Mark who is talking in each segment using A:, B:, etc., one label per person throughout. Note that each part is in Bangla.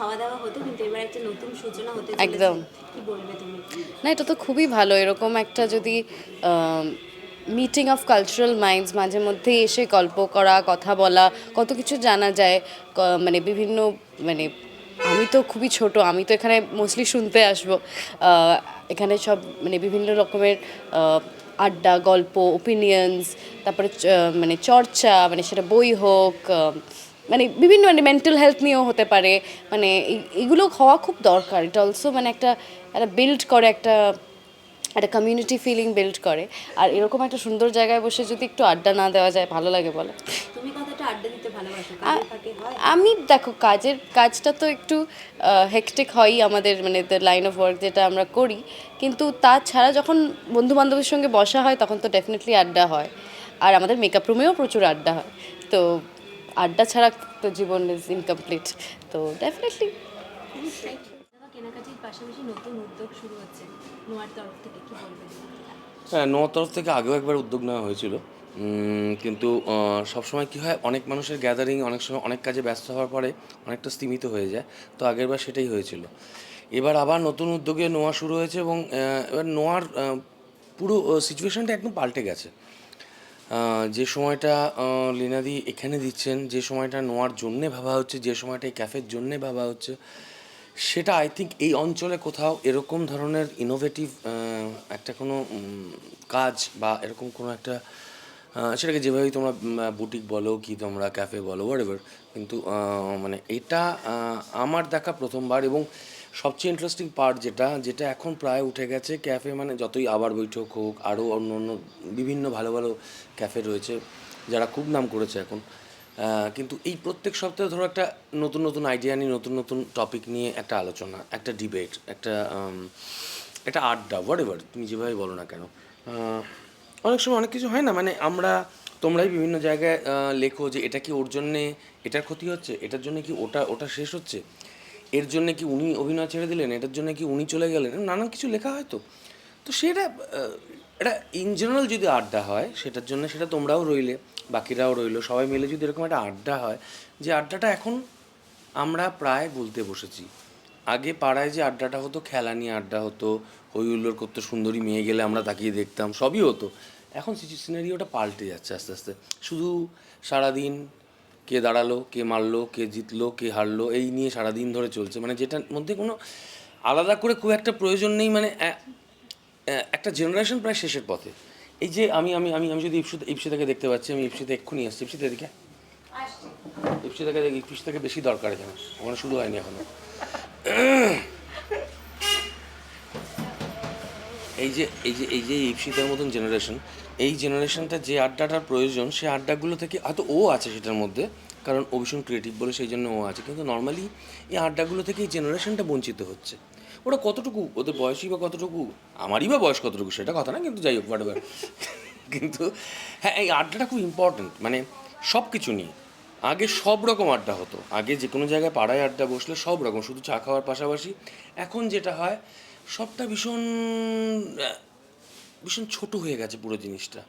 A: খাওয়া দাওয়া হতো কিন্তু এবার একটা নতুন সূচনা হতে।
B: একদম।
A: কি বলবে তুমি
B: না এটা তো খুবই ভালো এরকম একটা যদি মিটিং অফ কালচারাল মাইন্ডস মাঝে মধ্যে এসে গল্প করা কথা বলা কত কিছু জানা যায় মানে বিভিন্ন মানে আমি তো খুবই ছোট আমি তো এখানে মোস্টলি শুনতে আসব এখানে সব মানে বিভিন্ন রকমের আড্ডা গল্প ওপিনিয়ন্স তারপরে মানে চর্চা মানে সেটা বই হোক মানে বিভিন্ন মানে মেন্টাল হেলথ নিয়েও হতে পারে মানে এগুলো হওয়া খুব দরকার। এটা অলসো মানে একটা একটা বিল্ড করে একটা একটা কমিউনিটি ফিলিং বিল্ড করে। আর এরকম একটা সুন্দর জায়গায় বসে যদি একটু আড্ডা না দেওয়া যায় ভালো লাগে বলো। আমি দেখো কাজের কাজটা তো একটু হেকটেক হয়ই আমাদের মানে লাইন অফ ওয়ার্ক যেটা আমরা করি। কিন্তু তাছাড়া যখন বন্ধু বান্ধবের সঙ্গে বসা হয় তখন তো ডেফিনেটলি আড্ডা হয়। আর আমাদের মেকআপ রুমেও প্রচুর আড্ডা হয়। তো আড্ডা ছাড়া তো জীবন ইজ ইনকমপ্লিট তো ডেফিনেটলি
A: কেনাকাটির পাশাপাশি নতুন উদ্যোগ শুরু হচ্ছে নোয়ার তরফ থেকে কি বলবে
C: হ্যাঁ নোয়ার তরফ থেকে আগেও একবার উদ্যোগ নেওয়া হয়েছিল। কিন্তু সবসময় কী হয় অনেক মানুষের গ্যাদারিং অনেক সময় অনেক কাজে ব্যস্ত হওয়ার পরে অনেকটা স্তীমিত হয়ে যায়। তো আগেরবার সেটাই হয়েছিল। এবার আবার নতুন উদ্যোগে নোয়া শুরু হয়েছে এবং এবার নোয়ার পুরো সিচুয়েশনটা একদম পাল্টে গেছে। যে সময়টা লীনাদি এখানে দিচ্ছেন, যে সময়টা নোয়ার জন্যে ভাবা হচ্ছে, যে সময়টা এই ক্যাফের জন্যে ভাবা হচ্ছে, সেটা আই থিঙ্ক এই অঞ্চলে কোথাও এরকম ধরনের ইনোভেটিভ একটা কোনো কাজ বা এরকম কোনো একটা সেটাকে যেভাবেই তোমরা বুটিক বলো কি তোমরা ক্যাফে বলো হোয়াট কিন্তু মানে এটা আমার দেখা প্রথমবার এবং সবচেয়ে ইন্টারেস্টিং পার্ট যেটা যেটা এখন প্রায় উঠে গেছে ক্যাফে মানে যতই আবার বৈঠক হোক, আরও অন্য অন্য বিভিন্ন ভালো ভালো ক্যাফে রয়েছে যারা খুব নাম করেছে এখন। কিন্তু এই প্রত্যেক সপ্তাহে ধরো একটা নতুন নতুন আইডিয়া নিয়ে, নতুন নতুন টপিক নিয়ে একটা আলোচনা, একটা ডিবেট একটা একটা আড্ডা হোয়াট এভার তুমি যেভাবে বলো না কেন। অনেক সময় অনেক কিছু হয় না মানে আমরা, তোমরাই বিভিন্ন জায়গায় লেখো যে এটা কি ওর জন্যে, এটার ক্ষতি হচ্ছে, এটার জন্য কি ওটা ওটা শেষ হচ্ছে। এর জন্য কি উনি অভিনয় ছেড়ে দিলেন? এটার জন্য কি উনি চলে গেলেন? নানান কিছু লেখা হয়তো। তো সেটা এটা ইন জেনারেল যদি আড্ডা হয়, সেটার জন্য সেটা তোমরাও রইলে, বাকিরাও রইল, সবাই মিলে যদি এরকম একটা আড্ডা হয়, যে আড্ডাটা এখন আমরা প্রায় বলতে বসেছি। আগে পাড়ায় যে আড্ডাটা হতো, খেলা নিয়ে আড্ডা হতো হই হুল্লোড় করতো, সুন্দরী মেয়ে গেলে আমরা তাকিয়ে দেখতাম, সবই হতো। এখন সিনারিওটা পাল্টে যাচ্ছে আস্তে আস্তে। শুধু সারাদিন কে দাঁড়াল কে মারলো কে জিতলো কে হারলো এই নিয়ে সারাদিন ধরে চলছে। মানে যেটার মধ্যে কোনো আলাদা করে খুব একটা প্রয়োজন নেই মানে একটা জেনারেশন প্রায় শেষের পথে। এই যে আমি আমি আমি আমি যদি ইপসিতে ইপসিতাকে দেখতে পাচ্ছি আমি ইপসিতে এক্ষুনি আসছি। ইপসিতে ইপসিতাকে দেখি ইপসিতাকে বেশি দরকার এখানে ওখানে শুরু হয়নি এখনও। এই যে এই যে এই যে ইপসিতার মতন জেনারেশন এই জেনারেশনটা যে আড্ডাটার প্রয়োজন, সে আড্ডাগুলো থেকে হয়তো ও আছে সেটার মধ্যে, কারণ ও ভীষণ ক্রিয়েটিভ বলে সেই জন্য ও আছে। কিন্তু নর্মালি এই আড্ডাগুলো থেকে এই জেনারেশনটা বঞ্চিত হচ্ছে। ওরা কতটুকু, ওদের বয়সই বা কতটুকু, আমারই বা বয়স কতটুকু সেটা কথা না, কিন্তু যাই হোক হোয়াট কিন্তু হ্যাঁ এই আড্ডাটা খুব ইম্পর্ট্যান্ট মানে সব কিছু নিয়ে। আগে সব রকম আড্ডা হতো। আগে যে কোনো জায়গায় পাড়ায় আড্ডা বসলে সব রকম, শুধু চা খাওয়ার পাশাপাশি। এখন যেটা হয় সবটা ভীষণ ভীষণ ছোট হয়ে গেছে পুরো জিনিসটা।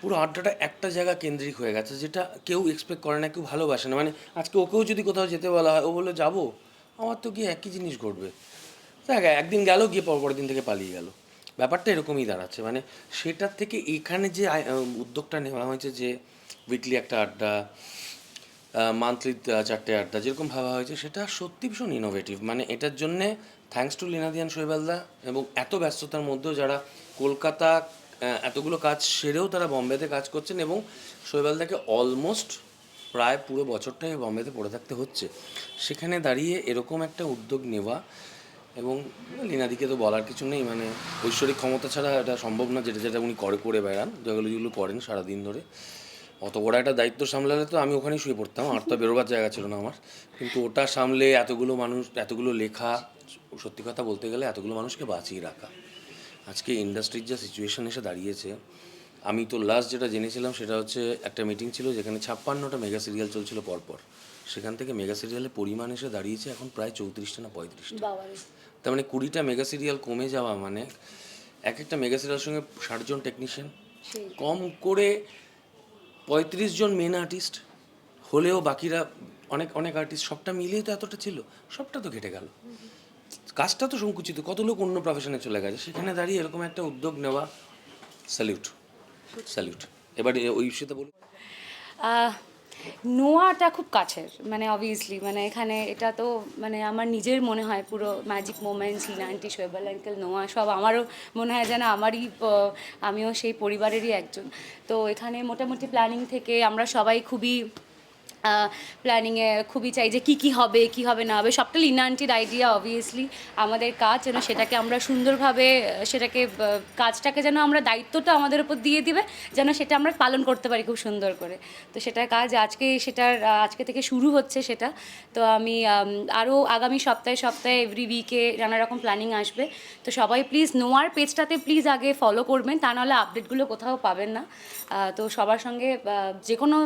C: পুরো আড্ডাটা একটা জায়গা কেন্দ্রিক হয়ে গেছে, যেটা কেউ এক্সপেক্ট করে না, কেউ ভালোবাসে না। মানে আজকে ওকেও যদি কোথাও যেতে বলা হয়, ও বলে যাব? আমার তো গিয়ে একই জিনিস ঘটবে। দেখ, একদিন গেল, গিয়ে পর পরের দিন থেকে পালিয়ে গেল। ব্যাপারটা এরকমই দাঁড়াচ্ছে। মানে সেটার থেকে এখানে যে উদ্যোগটা নেওয়া হয়েছে যে উইকলি একটা আড্ডা মান্থলি চারটে আড্ডা যেরকম ভাবা হয়েছে, সেটা সত্যি ভীষণ ইনোভেটিভ মানে এটার জন্যে থ্যাঙ্কস টু লিনাদিয়ান শৈবালদা এবং এত ব্যস্ততার মধ্যেও যারা কলকাতা এতগুলো কাজ সেরেও তারা বম্বেতে কাজ করছেন এবং শৈবালদাকে অলমোস্ট প্রায় পুরো বছরটাই বম্বেতে পড়ে থাকতে হচ্ছে। সেখানে দাঁড়িয়ে এরকম একটা উদ্যোগ নেওয়া এবং লীনাদিকে তো বলার কিছু নেই মানে ঐশ্বরিক ক্ষমতা ছাড়া এটা সম্ভব না, যেটা যেটা উনি করে করে বেড়ান। যেগুলো যেগুলো করেন সারাদিন ধরে। অত বড় একটা দায়িত্ব সামলালে তো আমি ওখানেই শুয়ে পড়তাম, আর তো বেরোবার জায়গা ছিল না আমার। কিন্তু ওটা সামলে এতগুলো মানুষ, এতগুলো লেখা সত্যি কথা বলতে গেলে এতগুলো মানুষকে বাঁচিয়ে রাখা। আজকে ইন্ডাস্ট্রির যা সিচুয়েশন এসে দাঁড়িয়েছে আমি তো লাস্ট যেটা জেনেছিলাম সেটা হচ্ছে একটা মিটিং ছিল যেখানে ছাপ্পান্নটা মেগা সিরিয়াল চলছিল পরপর। সেখান থেকে মেগা সিরিয়ালের পরিমাণ এসে দাঁড়িয়েছে এখন প্রায় চৌত্রিশটা না পঁয়ত্রিশটা। তার মানে কুড়িটা মেগা সিরিয়াল কমে যাওয়া মানে এক একটা মেগা সিরিয়ালের সঙ্গে ষাটজন টেকনিশিয়ান কম করে পঁয়ত্রিশ জন মেন আর্টিস্ট হলেও বাকিরা অনেক অনেক আর্টিস্ট সবটা মিলিয়ে তো এতটা ছিল সবটা তো ঘেটে গেল। কাজটা তো সংকুচিত। কত লোক অন্য প্রফেশনে চলে গেছে? সেখানে দাঁড়িয়ে এরকম একটা উদ্যোগ নেওয়া স্যালিউট স্যালিউট এবার ওই ইস্যুতে বলুন।
D: নোয়াটা খুব কাছের মানে অবভিয়াসলি মানে এখানে এটা তো মানে আমার নিজের মনে হয় পুরো ম্যাজিক মোমেন্টস হিনা আন্টি শোয়েবাল আঙ্কেল নোয়া, সব আমারও মনে হয় যেন আমারই আমিও সেই পরিবারেরই একজন। তো এখানে মোটামুটি প্ল্যানিং থেকে আমরা সবাই খুবই প্ল্যানিংয়ে খুবই চাই যে কী কী হবে কী হবে না হবে, সবটা লিনা আন্টির আইডিয়া অবভিয়াসলি আমাদের কাজ যেন সেটাকে আমরা সুন্দরভাবে, সেটাকে কাজটাকে যেন আমরা দায়িত্বটা আমাদের উপর দিয়ে দিবে, যেন সেটা আমরা পালন করতে পারি খুব সুন্দর করে। তো সেটার কাজ আজকে সেটার আজকে থেকে শুরু হচ্ছে সেটা। তো আমি আরও আগামী সপ্তাহে সপ্তাহে এভরি উইকে নানা রকম প্ল্যানিং আসবে। তো সবাই প্লিজ নোয়ার পেজটাতে প্লিজ আগে ফলো করবেন, তা নাহলে আপডেটগুলো কোথাও পাবেন না। তো সবার সঙ্গে যে কোনো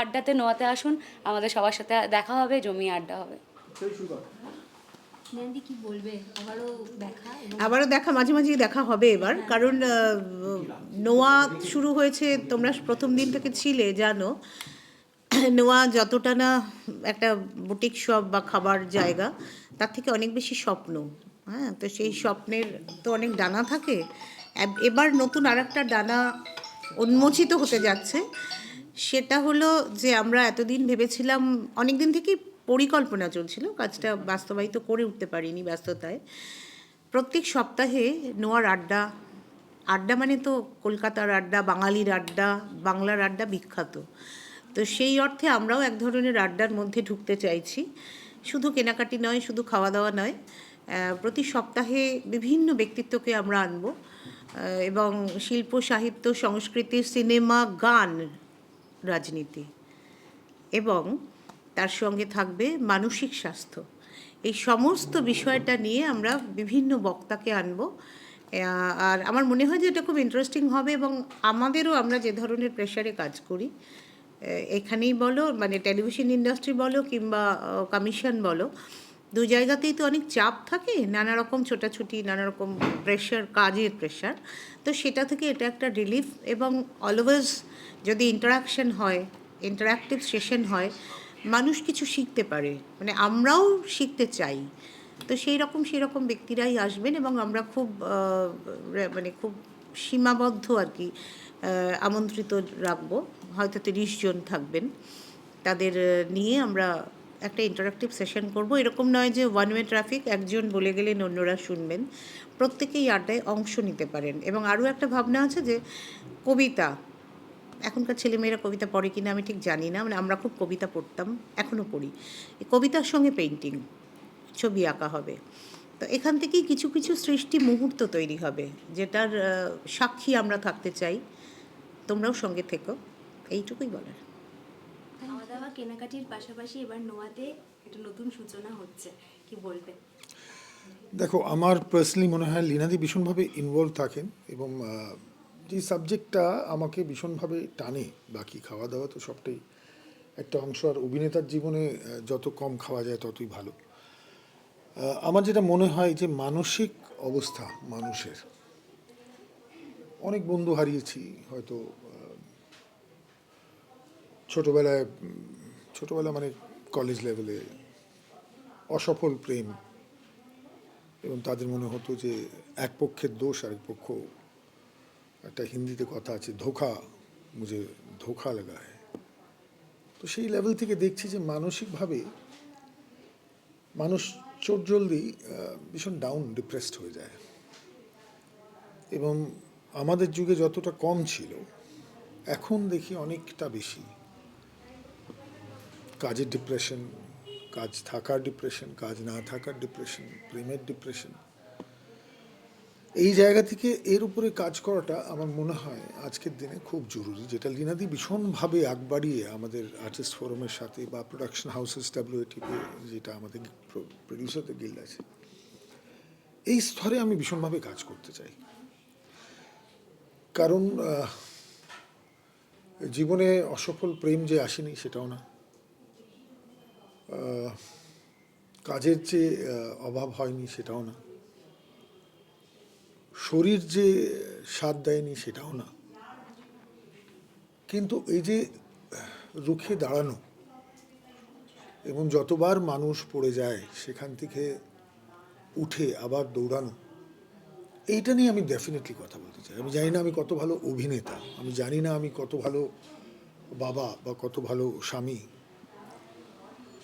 D: আড্ডাতে নোয়াতে আসুন আমাদের সবার সাথে দেখা হবে জমি আড্ডা হবে।
A: কি বলবে? আবারও দেখা
E: আবারও দেখা মাঝে মাঝেই দেখা হবে এবার। কারণ নোয়া শুরু হয়েছে তোমরা প্রথম দিন থেকে ছিলে জানো। নোয়া যতটা না একটা বুটিক শপ বা খাবার জায়গা তার থেকে অনেক বেশি স্বপ্ন। হ্যাঁ তো সেই স্বপ্নের তো অনেক ডানা থাকে। এবার নতুন আর একটা ডানা উন্মোচিত হতে যাচ্ছে। সেটা হলো যে আমরা এতদিন ভেবেছিলাম অনেক দিন থেকেই পরিকল্পনা চলছিল, কাজটা বাস্তবায়িত করে উঠতে পারিনি ব্যস্ততায়। প্রত্যেক সপ্তাহে নোয়ার আড্ডা আড্ডা মানে তো কলকাতার আড্ডা, বাঙালির আড্ডা, বাংলার আড্ডা বিখ্যাত। তো সেই অর্থে আমরাও এক ধরনের আড্ডার মধ্যে ঢুকতে চাইছি। শুধু কেনাকাটি নয়, শুধু খাওয়া দাওয়া নয় প্রতি সপ্তাহে বিভিন্ন ব্যক্তিত্বকে আমরা আনব এবং শিল্প, সাহিত্য, সংস্কৃতি, সিনেমা, গান রাজনীতি। এবং তার সঙ্গে থাকবে মানসিক স্বাস্থ্য। এই সমস্ত বিষয়টা নিয়ে আমরা বিভিন্ন বক্তাকে আনব। আর আমার মনে হয় যে এটা খুব ইন্টারেস্টিং হবে এবং আমাদেরও আমরা যে ধরনের প্রেশারে কাজ করি এখানেই বলো মানে টেলিভিশন ইন্ডাস্ট্রি বলো কিংবা কমিশন বলো দু জায়গাতেই তো অনেক চাপ থাকে, নানা রকম ছোটাছুটি, নানা রকম প্রেশার কাজের প্রেশার তো সেটা থেকে এটা একটা রিলিফ এবং অলওয়েজ যদি ইন্টারাকশন হয় ইন্টারাক্টিভ সেশন হয়, মানুষ কিছু শিখতে পারে। মানে আমরাও শিখতে চাই। তো সেই রকম সেই রকম ব্যক্তিরাই আসবেন এবং আমরা খুব মানে খুব সীমাবদ্ধ আর কি আমন্ত্রিত রাখব। হয়তো তিরিশ জন থাকবেন। তাদের নিয়ে আমরা একটা ইন্টারাক্টিভ সেশন করব। এরকম নয় যে ওয়ান ওয়ে ট্রাফিক একজন বলে গেলেন অন্যরা শুনবেন। প্রত্যেকেই আড্ডায় অংশ নিতে পারেন। এবং আরও একটা ভাবনা আছে যে কবিতা, এখনকার ছেলেমেয়েরা কবিতা পড়ে কিনা আমি ঠিক জানি না। মানে আমরা খুব কবিতা পড়তাম এখনও পড়ি। কবিতার সঙ্গে পেন্টিং ছবি আঁকা হবে। তো এখান থেকেই কিছু কিছু সৃষ্টি মুহূর্ত তৈরি হবে, যেটার সাক্ষী আমরা থাকতে চাই। তোমরাও সঙ্গে থেকো। এইটুকুই বলার।
A: কেনাকাটির পাশাপাশি এবার নোয়াতে একটা নতুন সূচনা হচ্ছে। কি বলবে?
F: দেখো, আমার পার্সোনালি মনে হয় লীনাদি ভীষণভাবে ইনভলভ থাকেন এবং যে সাবজেক্টটা আমাকে ভীষণভাবে টানে, বাকি খাওয়া দাওয়া তো সবটাই একটা অংশ, আর অভিনেতার জীবনে যত কম খাওয়া যায় ততই ভালো। আমার যেটা মনে হয় যে মানসিক অবস্থা মানুষের, অনেক বন্ধু হারিয়েছি, হয়তো ছোটবেলায় ছোটবেলা মানে কলেজ লেভেলে অসফল প্রেম এবং তাদের মনে হতো যে এক পক্ষের দোষ আর এক পক্ষ একটা হিন্দিতে কথা আছে, ধোকা মুঝে ধোকা লাগা है তো সেই লেভেল থেকে দেখছি যে মানসিকভাবে মানুষ চোট জলদি ভীষণ ডাউন ডিপ্রেসড হয়ে যায়। এবং আমাদের যুগে যতটা কম ছিল, এখন দেখি অনেকটা বেশি। কাজের ডিপ্রেশন কাজ থাকার ডিপ্রেশন কাজ না থাকার ডিপ্রেশন প্রেমের ডিপ্রেশন এই জায়গা থেকে এর উপরে কাজ করাটা আমার মনে হয় আজকের দিনে খুব জরুরি, যেটা লীনাদি ভীষণভাবে আগ বাড়িয়ে আমাদের আর্টিস্ট ফোরামের সাথে বা প্রোডাকশন হাউসেস ডাব্লিউএটিতে যেটা আমাদের প্রডিউসারদের গিল্ড আছে, এই স্তরে আমি ভীষণভাবে কাজ করতে চাই। কারণ জীবনে অসফল প্রেম যে আসেনি সেটাও না। কাজের যে অভাব হয়নি সেটাও না। শরীর যে স্বাদ দেয়নি সেটাও না। কিন্তু এই যে, রুখে দাঁড়ানো এবং যতবার মানুষ পড়ে যায় সেখান থেকে উঠে আবার দৌড়ানো, এইটা নিয়ে আমি ডেফিনেটলি কথা বলতে চাই। আমি জানি না আমি কত ভালো অভিনেতা, আমি জানি না আমি কত ভালো বাবা বা কত ভালো স্বামী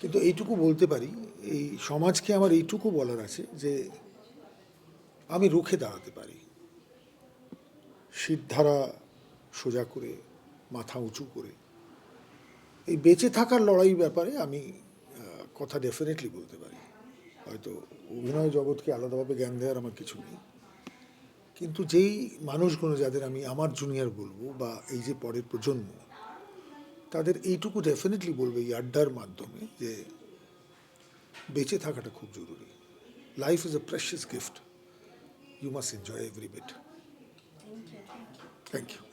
F: কিন্তু এইটুকু বলতে পারি, এই সমাজকে আমার এইটুকু বলার আছে যে আমি রুখে দাঁড়াতে পারি। শিরধারা সোজা করে, মাথা উঁচু করে। এই বেঁচে থাকার লড়াই ব্যাপারে আমি কথা ডেফিনেটলি বলতে পারি। হয়তো অভিনয় জগৎকে আলাদাভাবে জ্ঞান দেওয়ার আমার কিছু নেই। কিন্তু যেই মানুষগুলো যাদের আমি আমার জুনিয়র বলব বা এই যে পরের প্রজন্ম তাদের এইটুকু ডেফিনেটলি বলবে এই আড্ডার মাধ্যমে যে বেঁচে থাকাটা খুব জরুরি। Life is a precious gift you must enjoy every bit thank you